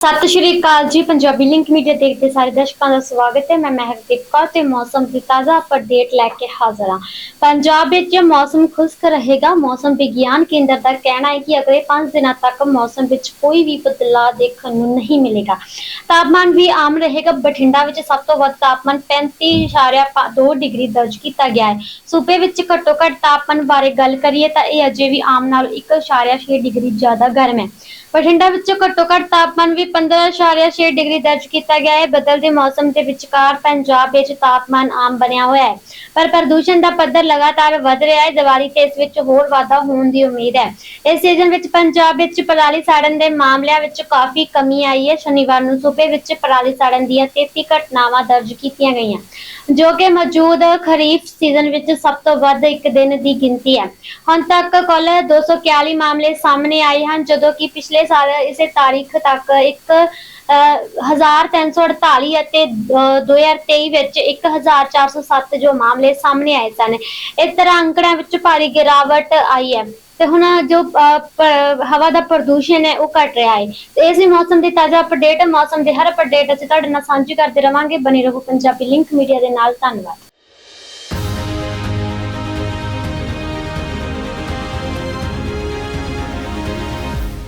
ਸਤਿ ਸ਼੍ਰੀ ਅਕਾਲ ਜੀ, Punjabi link media ਦੇਖਦੇ ਸਾਰੇ ਦਰਸ਼ਕਾਂ ਦਾ ਸਵਾਗਤ ਹੈ। ਮੈਂ ਮਹਿਕਦੀਪ ਕੌਰ ਤੇ ਮੌਸਮ ਦੀ ਤਾਜ਼ਾ ਅਪਡੇਟ ਲੈ ਕੇ ਹਾਜ਼ਰ ਹਾਂ। ਪੰਜਾਬ ਵਿੱਚ ਮੌਸਮ ਖੁਸ਼ਕ ਰਹੇਗਾ। ਮੌਸਮ ਵਿਗਿਆਨ ਕੇਂਦਰ ਦਾ ਕਹਿਣਾ ਹੈ ਕਿ ਅਗਲੇ 5 ਦਿਨਾਂ ਤੱਕ ਮੌਸਮ ਵਿੱਚ ਕੋਈ ਵੀ ਬਦਲਾਅ ਦੇਖਣ ਨੂੰ ਨਹੀਂ ਮਿਲੇਗਾ। ਤਾਪਮਾਨ ਵੀ ਆਮ ਰਹੇਗਾ। ਬਠਿੰਡਾ ਵਿੱਚ ਸਭ ਤੋਂ ਵੱਧ ਤਾਪਮਾਨ 35.2 ਡਿਗਰੀ ਦਰਜ ਕੀਤਾ ਗਿਆ ਹੈ। ਸੂਬੇ ਵਿੱਚ ਘੱਟੋ ਘੱਟ ਤਾਪਮਾਨ ਬਾਰੇ ਗੱਲ ਕਰੀਏ ਤਾਂ ਇਹ ਅਜੇ ਵੀ ਆਮ ਨਾਲੋਂ 1.6 ਡਿਗਰੀ ਜ਼ਿਆਦਾ ਗਰਮ ਹੈ। ਬਠਿੰਡਾ ਵਿੱਚ ਘੱਟੋ ਘੱਟ ਤਾਪਮਾਨ ਵੀ 15.6 ਡਿਗਰੀ ਦਰਜ ਕੀਤਾ ਗਿਆ ਹੈ। ਬਦਲਦੇ ਮੌਸਮ ਦੇ ਵਿਚਕਾਰ ਪੰਜਾਬ ਵਿੱਚ ਤਾਪਮਾਨ ਆਮ ਬਣਿਆ ਹੋਇਆ ਹੈ। ਪਰ ਪ੍ਰਦੂਸ਼ਣ ਦਾ ਪੱਧਰ ਲਗਾਤਾਰ ਵਧ ਰਿਹਾ ਹੈ। ਦੀਵਾਲੀ ਤੇ ਇਸ ਵਿੱਚ ਹੋਰ ਵਾਧਾ ਹੋਣ ਦੀ ਉਮੀਦ ਹੈ। ਇਸ ਸੀਜ਼ਨ ਵਿੱਚ ਪੰਜਾਬ ਵਿੱਚ ਪਰਾਲੀ ਸਾੜਨ ਦੇ ਮਾਮਲਿਆਂ ਵਿੱਚ ਕਾਫੀ ਕਮੀ ਆਈ ਹੈ। ਸ਼ਨੀਵਾਰ ਨੂੰ ਸੂਬੇ ਵਿੱਚ ਪਰਾਲੀ ਸਾੜਨ ਦੀਆਂ 33 ਘਟਨਾਵਾਂ ਦਰਜ ਕੀਤੀਆਂ ਗਈਆਂ, ਜੋ ਕਿ ਮੌਜੂਦ ਖਰੀਫ ਸੀਜ਼ਨ ਵਿੱਚ ਸਭ ਤੋਂ ਵੱਧ ਇੱਕ ਦਿਨ ਦੀ ਗਿਣਤੀ ਹੈ। ਹੁਣ ਤੱਕ ਕੁੱਲ 241 ਮਾਮਲੇ ਸਾਹਮਣੇ ਆਏ ਹਨ, ਜਦੋਂ ਕਿ ਪਿਛਲੇ ਸਾਲ ਇਸੇ ਤਾਰੀਖ ਤੱਕ ਇੱਕ ਅਹ, 1348 ਅਤੇ ਅਹ, 2023 ਵਿੱਚ 1407 ਜੋ ਮਾਮਲੇ ਸਾਹਮਣੇ ਆਏ ਸਨ। ਇਸ ਤਰ੍ਹਾਂ ਅੰਕੜਿਆਂ ਵਿੱਚ ਭਾਰੀ ਗਿਰਾਵਟ ਆਈ ਹੈ। ਤੇ ਹੁਣ ਜੋ ਅਹ, ਹਵਾ ਦਾ ਪ੍ਰਦੂਸ਼ਣ ਹੈ ਉਹ ਘਟ ਰਿਹਾ ਹੈ। ਤੇ ਇਸ ਹੀ ਮੌਸਮ ਦੀ ਤਾਜ਼ਾ ਅਪਡੇਟ ਮੌਸਮ ਦੇ ਹਰ ਅਪਡੇਟ ਅਸੀਂ ਤੁਹਾਡੇ ਨਾਲ ਸਾਂਝੀ ਕਰਦੇ ਰਵਾਂਗੇ। ਬਣੇ ਰਹੋ ਪੰਜਾਬੀ ਲਿੰਕ ਮੀਡੀਆ ਦੇ ਨਾਲ। ਧੰਨਵਾਦ।